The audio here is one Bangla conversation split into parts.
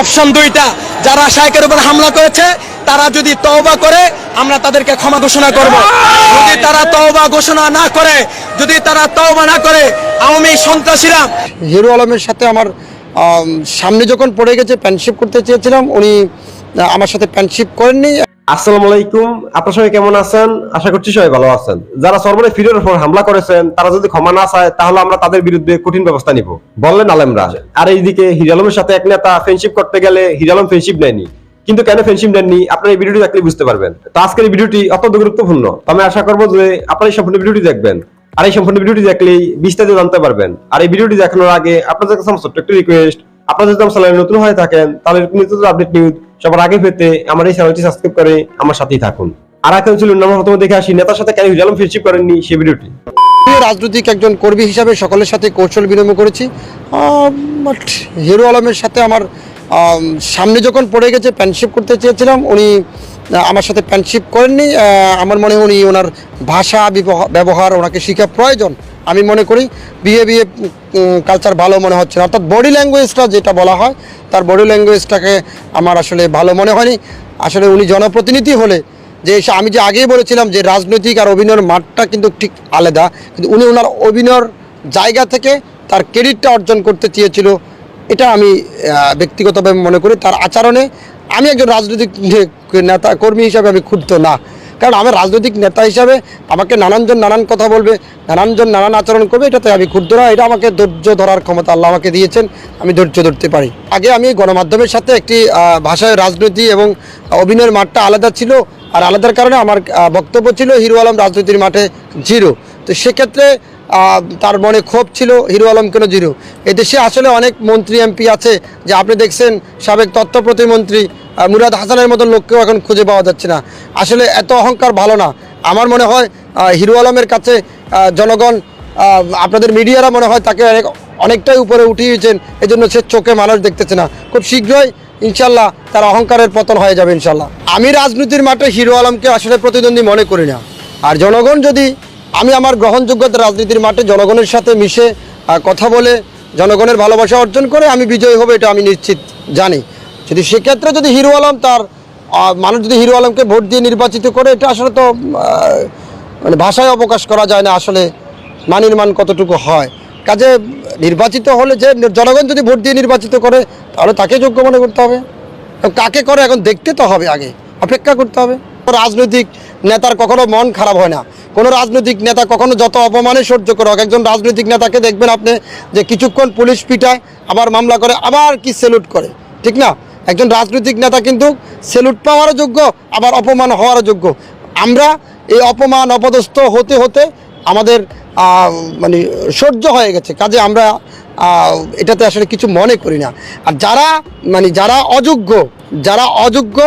অপশন দুইটা, যারা শায়কের উপর হামলা করেছে, তারা যদি তওবা করে, আমরা তাদেরকে ক্ষমা ঘোষণা করব। যদি তারা তওবা ঘোষণা না করে, যদি তারা তওবা না করে, আওয়ামী সন্ত্রাসীরা হিরো আলমের সাথে আমার সামনে যখন পড়ে গেছে প্যানশিপ করতে চেয়েছিলাম, উনি আমার সাথে প্যানশিপ করেননি। আসসালামু আলাইকুম। আপনার সবাই কেমন আছেন? আশা করছি সবাই ভালো আছেন। যারা সর্বনে ফিরের উপর হামলা করেছেন, তারা যদি ক্ষমা না চায়, তাহলে আমরা তাদের বিরুদ্ধে কঠিন ব্যবস্থা নিব। বললেন আলেমরা। আর এইদিকে হিরালমের সাথে এক নেতা ফ্রেন্ডশিপ করতে গেলে হিরালম ফ্রেন্ডশিপ নেয়নি। কিন্তু কেন ফ্রেন্ডশিপ নেননি? আপনারা এই ভিডিওটি দেখলে বুঝতে পারবেন। তো আজকের এই ভিডিওটি অত্যন্ত গুরুত্বপূর্ণ। আমি আশা করব যে আপনারা এই সম্পূর্ণ ভিডিওটি দেখবেন। আর এই সম্পূর্ণ ভিডিওটি দেখলেই বিস্তারিত জানতে পারবেন। আর এই ভিডিওটি দেখানোর আগে আপনাদের কাছে আমার ছোট্ট একটি রিকোয়েস্ট আপনারা যদি আমার চ্যানেলে নতুন হয়ে থাকেন, তাহলে নিউজ সবার আগে পেতে আমার এই চ্যানেলটি সাবস্ক্রাইব করে আমার সাথেই থাকুন। আর এখন ছিল আমরা প্রথমে দেখে আসি, নেতার সাথে কেন হিরালম ফ্রেন্ডশিপ করেননি সেই ভিডিওটি। রাজনৈতিক একজন কর্মী হিসাবে সকলের সাথে কৌশল বিনিময় করেছি। বাট হিরো আলমের সাথে আমার সামনে যখন পড়ে গেছে প্যান্টশিপ করতে চেয়েছিলাম, উনি আমার সাথে প্যান্টশিপ করেননি। আমার মনে হয় উনি ওনার ভাষা ব্যবহার, ওনাকে শেখা প্রয়োজন। আমি মনে করি বিয়ে বিয়ে কালচার ভালো মনে হচ্ছে না। অর্থাৎ বডি ল্যাঙ্গুয়েজটা যেটা বলা হয়, তার বডি ল্যাঙ্গুয়েজটাকে আমার আসলে ভালো মনে হয়নি। আসলে উনি জনপ্রতিনিধি হলে যে আমি যে আগেই বলেছিলাম যে রাজনৈতিক আর অভিনয়ের মাঠটা কিন্তু ঠিক আলাদা, কিন্তু উনি ওনার অভিনয়ের জায়গা থেকে তার ক্রেডিটটা অর্জন করতে চেয়েছিল। এটা আমি ব্যক্তিগতভাবে মনে করি। তার আচরণে আমি একজন রাজনৈতিক নেতা, কর্মী হিসাবে আমি ক্ষুব্ধ না। কারণ আমার রাজনৈতিক নেতা হিসাবে আমাকে নানানজন নানান কথা বলবে, নানানজন নানান আচরণ করবে, এটাতে আমি না এটা আমাকে ধৈর্য ধরার ক্ষমতা আল্লাহ আমাকে দিয়েছেন, আমি ধৈর্য ধরতে পারি। আগে আমি গণমাধ্যমের সাথে একটি ভাষায় রাজনীতি এবং অভিনয়ের মাঠটা আলাদা ছিল, আর আলাদার কারণে আমার বক্তব্য ছিল হিরো আলম রাজনীতির মাঠে জিরো। তো সেক্ষেত্রে তার মনে ক্ষোভ ছিল, হিরো আলম কেন জিরো? এদেশে আসলে অনেক মন্ত্রী এমপি আছে, যে আপনি দেখছেন সাবেক তথ্য প্রতিমন্ত্রী মুরাদ হাসানের মতন লোককেও এখন খুঁজে পাওয়া যাচ্ছে না। আসলে এত অহংকার ভালো না। আমার মনে হয় হিরো আলমের কাছে জনগণ আপনাদের মিডিয়ারা মনে হয় তাকে অনেক, অনেকটাই উপরে উঠিয়েছেন। এজন্য সে চোখে মানুষ দেখতেছে না। খুব শীঘ্রই, ইনশাল্লাহ, তার অহংকারের পতন হয়ে যাবে, ইনশাল্লাহ। আমি রাজনীতির মাঠে হিরো আলমকে আসলে প্রতিদ্বন্দ্বী মনে করি না। আর জনগণ যদি, আমি আমার গ্রহণযোগ্যতা রাজনীতির মাঠে জনগণের সাথে মিশে কথা বলে, জনগণের ভালোবাসা অর্জন করে আমি বিজয়ী হবে, এটা আমি নিশ্চিত জানি। যদি সেক্ষেত্রে যদি হিরো আলম তার মানুষ যদি হিরো আলমকে ভোট দিয়ে নির্বাচিত করে, এটা আসলে তো মানে ভাষায় অবকাশ করা যায় না আসলে মানির মান কতটুকু হয়। কাজে নির্বাচিত হলে যে জনগণ যদি ভোট দিয়ে নির্বাচিত করে, তাহলে তাকে যোগ্য মনে করতে হবে। কাকে করে এখন দেখতে তো হবে আগে, অপেক্ষা করতে হবে। রাজনৈতিক নেতার কখনো মন খারাপ হয় না। কোনো রাজনৈতিক নেতা কখনো যত অপমানে সহ্য করে হোক একজন রাজনৈতিক নেতাকে দেখবেন আপনি যে কিছুক্ষণ পুলিশ পিটায়, আবার মামলা করে, আবার কি সেলুট করে। ঠিক না? একজন রাজনৈতিক নেতা কিন্তু সেলুট পাওয়ারও যোগ্য, আবার অপমান হওয়ারও যোগ্য। আমরা এই অপমান, অপদস্থ হতে হতে আমাদের মানে সহ্য হয়ে গেছে। কাজে আমরা এটাতে আসলে কিছু মনে করি না। আর যারা মানে যারা অযোগ্য যারা অযোগ্য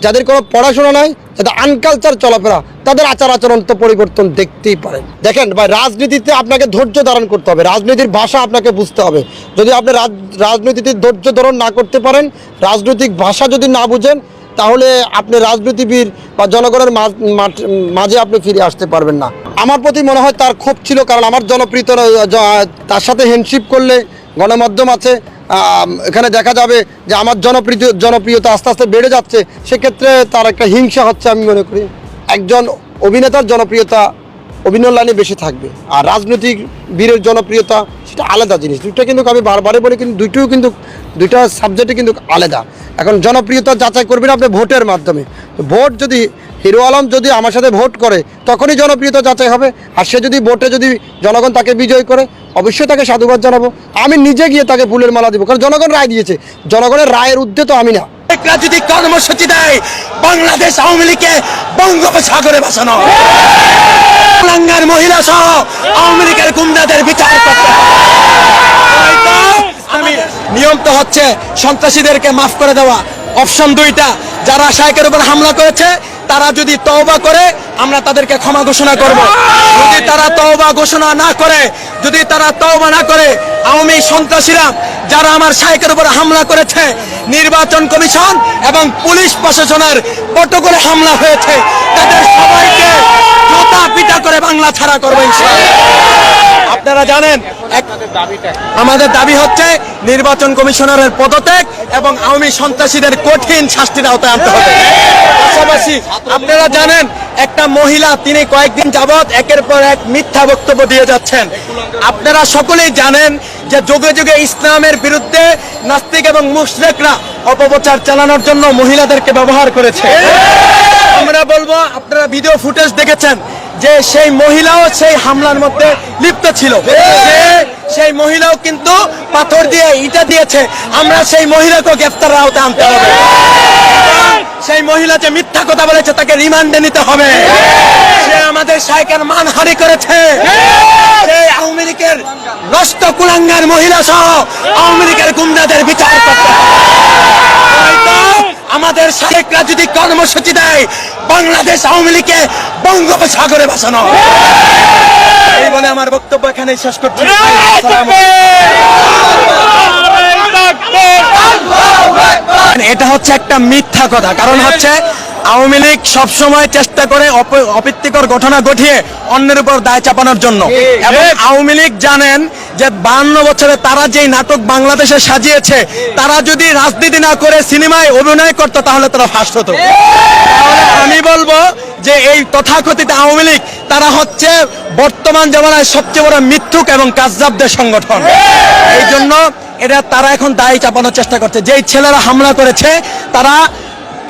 যাদের কোনো পড়াশোনা নাই, যাদের আনকালচার চলাফেরা, তাদের আচার আচরণ তো পরিবর্তন দেখতেই পারেন। দেখেন ভাই, রাজনীতিতে আপনাকে ধৈর্য ধারণ করতে হবে, রাজনীতির ভাষা আপনাকে বুঝতে হবে। যদি আপনি রাজ- রাজনীতিতে ধৈর্য ধারণ না করতে পারেন, রাজনৈতিক ভাষা যদি না বুঝেন, তাহলে আপনি রাজনীতিবিদ বা জনগণের মাঝ- আপনি ফিরে আসতে পারবেন না। আমার প্রতি মনে হয় তার ক্ষোভ ছিল, কারণ আমার জনপ্রিয়তা তার সাথে হ্যান্ডশিপ করলে গণমাধ্যম আছে এখানে দেখা যাবে যে আমার জনপ্রিয়, জনপ্রিয়তা আস্তে আস্তে বেড়ে যাচ্ছে। সেক্ষেত্রে তার একটা হিংসা হচ্ছে আমি মনে করি। একজন অভিনেতার জনপ্রিয়তা অভিনয় লাইনে বেশি থাকবে। আর রাজনৈতিক বীরের জনপ্রিয়তা সেটা আলাদা জিনিস। দুইটা কিন্তু আমি বারবারে বলি, কিন্তু দুইটাও কিন্তু, দুইটা সাবজেক্টে কিন্তু আলাদা। এখন জনপ্রিয়তা যাচাই করবেন আপনি ভোটের মাধ্যমে। ভোট যদি হিরো আলম যদি আমার সাথে ভোট করে, তখনই জনপ্রিয়তা যাচাই হবে। আর সে যদি ভোটে যদি জনগণ তাকে বিজয় করে, অবশ্যই তাকে সাধুবাদ জানাব। আমি নিজে গিয়ে তাকে ফুলের মালা দিব, কারণ জনগণ রায় দিয়েছে। জনগণের রায়ের তো আমি না। যদি কর্মসূচি দেয়, বাংলাদেশ আওয়ামী লীগকে বঙ্গোপসাগরে ভাসানো লাঙ্গার মহিলা সহ আওয়ামী লীগের গুন্ডাদের বিচার করতে নিয়ম তো হচ্ছে সন্ত্রাসীদেরকে মাফ করে দেওয়া। অপশন দুইটা, যারা শায়কের উপর হামলা করেছে তারা যদি তওবা করে, আমরা তাদেরকে ক্ষমা ঘোষণা করব যদি তারা তওবা ঘোষণা না করে, যদি তারা তওবা না করে, আওয়ামী সন্ত্রাসীরা যারা আমার শায়কের উপর হামলা করেছে, নির্বাচন কমিশন এবং পুলিশ প্রশাসনের প্রটোকলে হামলা হয়েছে, তাদের সবাইকে জোতা পিটা করে বাংলা ছাড়া করব। আপনারা জানেন আমাদের দাবি হচ্ছে নির্বাচন কমিশনারের পদত্যাগ এবং আওয়ামী সন্ত্রাসীদের কঠিন শাস্তির আওতায় আনতে হবে। পাশাপাশি আপনারা জানেন, একটা মহিলা, তিনি কয়েকদিন যাবৎ একের পর এক মিথ্যা বক্তব্য দিয়ে যাচ্ছেন। আপনারা সকলেই জানেন যে যুগে যুগে ইসলামের বিরুদ্ধে নাস্তিক এবং মুশরিকরা অপপ্রচার চালানোর জন্য মহিলাদেরকে ব্যবহার করেছে। আমরা বলব, আপনারা ভিডিও ফুটেজ দেখেছেন যে সেই মহিলাও সেই হামলার মধ্যে লিপ্ত ছিল। সেই মহিলাও কিন্তু পাথর দিয়ে ইটা দিয়েছে। আমরা সেই মহিলাকে গ্রেফতার আওতায় আনতে হবে। সেই মহিলা যে মিথ্যা কথা বলেছে, তাকে রিমান্ডে নিতে হবে। সে আমাদের সাইকেল মানহানি করেছে। সেই আওয়ামী লীগের নষ্ট কুলাঙ্গার মহিলা সহ আওয়ামী লীগের গুন্ডাদের বিচার করতে হবে। আমাদের শাহেকরা যদি কর্মসূচি দেয় বাংলাদেশ আওয়ামী লীগকে বঙ্গোপসাগরে বাসানো এই বলে আমার বক্তব্য এখানে শেষ করছি। এটা হচ্ছে একটা মিথ্যা কথা। কারণ হচ্ছে আওয়ামী লীগ সবসময় চেষ্টা করে অপ্রীতিকর ঘটনা ঘটিয়ে অন্যের উপর দায় চাপানোর জন্য। এবং আওয়ামী লীগ জানেন যে বান্ন বছরে তারা যেই নাটক বাংলাদেশে সাজিয়েছে তারা যদি রাজনীতি না করে সিনেমায় অভিনয় করতো তাহলে তারা ফার্স্ট হতো তাহলে আমি বলব যে এই তথাকথিত আওয়ামী লীগ তারা হচ্ছে বর্তমান জমানায় সবচেয়ে বড় মিথ্যুক এবং কাজজাবদের সংগঠন। এই জন্য এটা তারা এখন দায় চাপানোর চেষ্টা করছে। যেই ছেলেরা হামলা করেছে তারা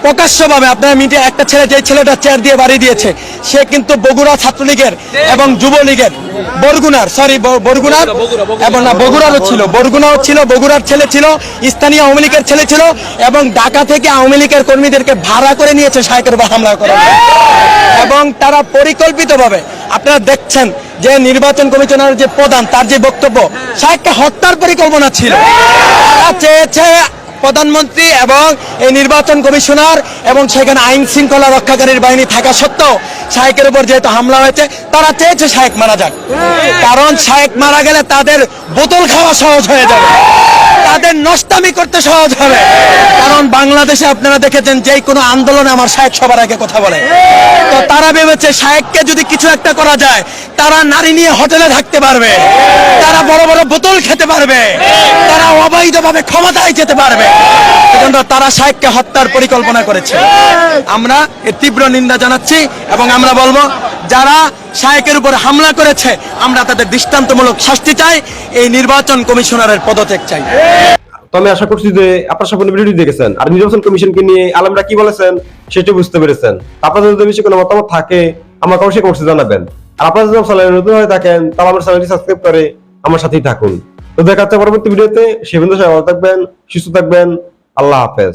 প্রকাশ্যভাবে আপনার মিডিয়া একটা ছেলে যে ছেলেটা চেয়ার দিয়ে বাড়ি দিয়েছে, সে কিন্তু বগুড়া ছাত্রলীগের এবং যুবলীগের বরগুনার সরি বরগুনার এবং না, বগুড়ারও ছিল, বরগুনাও ছিল, বগুড়ার ছেলে ছিল, স্থানীয় আওয়ামী লীগের ছেলে ছিল এবং ঢাকা থেকে আওয়ামী লীগের কর্মীদেরকে ভাড়া করে নিয়েছে শাহেকের বা হামলা করা এবং তারা পরিকল্পিতভাবে আপনারা দেখছেন যে নির্বাচন কমিশনার যে প্রধান, তার যে বক্তব্য শাহেককে হত্যার পরিকল্পনা ছিল। চেয়েছে প্রধানমন্ত্রী এবং এই নির্বাচন কমিশনার এবং সেখানে আইন শৃঙ্খলা রক্ষাকারীর বাহিনী থাকা সত্ত্বেও শাহেকের উপর যেহেতু হামলা হয়েছে, তারা চেয়েছে শাহেক মারা যাক। কারণ শাহেক মারা গেলে তাদের বোতল খাওয়া সহজ হয়ে যাবে। তাদের নষ্টামি করতে সহজ হবে। কারণ বাংলাদেশে আপনারা দেখেছেন যে কোনো আন্দোলনে আমার শাহেক সবার আগে কথা বলে। তো তারা ভেবেছে শাহেককে যদি কিছু একটা করা যায়, তারা নারী নিয়ে হোটেলে থাকতে পারবে। তারা বড় বড় বোতল খেতে পারবে। তারা অবৈধভাবে ক্ষমতায় যেতে পারবে। এজন্য তারা শাহেককে হত্যার পরিকল্পনা করেছে। আমরা এর তীব্র নিন্দা জানাচ্ছি এবং আমরা বলব, যারা শাহেকের উপর হামলা করেছে, আমরা তাদের দৃষ্টান্তমূলক শাস্তি চাই। এই নির্বাচন কমিশনারের পদত্যাগ চাই। তো আমি আশা করছি যে আপনার সম্পূর্ণ ভিডিওটি দেখেছেন। আর নির্বাচন কমিশনকে নিয়ে আলমরা কি বলেছেন, সেটা বুঝতে পেরেছেন। আপনাদের যদি বেশি কোনো মতামত থাকে, আমাকে অবশ্যই কমেন্টে জানাবেন। আর আপনারা যদি চ্যানেলে নতুন হয়ে থাকেন, তাহলে আমার চ্যানেলটি সাবস্ক্রাইব করে আমার সাথেই থাকুন। তো দেখা হচ্ছে পরবর্তী ভিডিওতে। সে সাহেব ভালো থাকবেন, সুস্থ থাকবেন। আল্লাহ হাফেজ।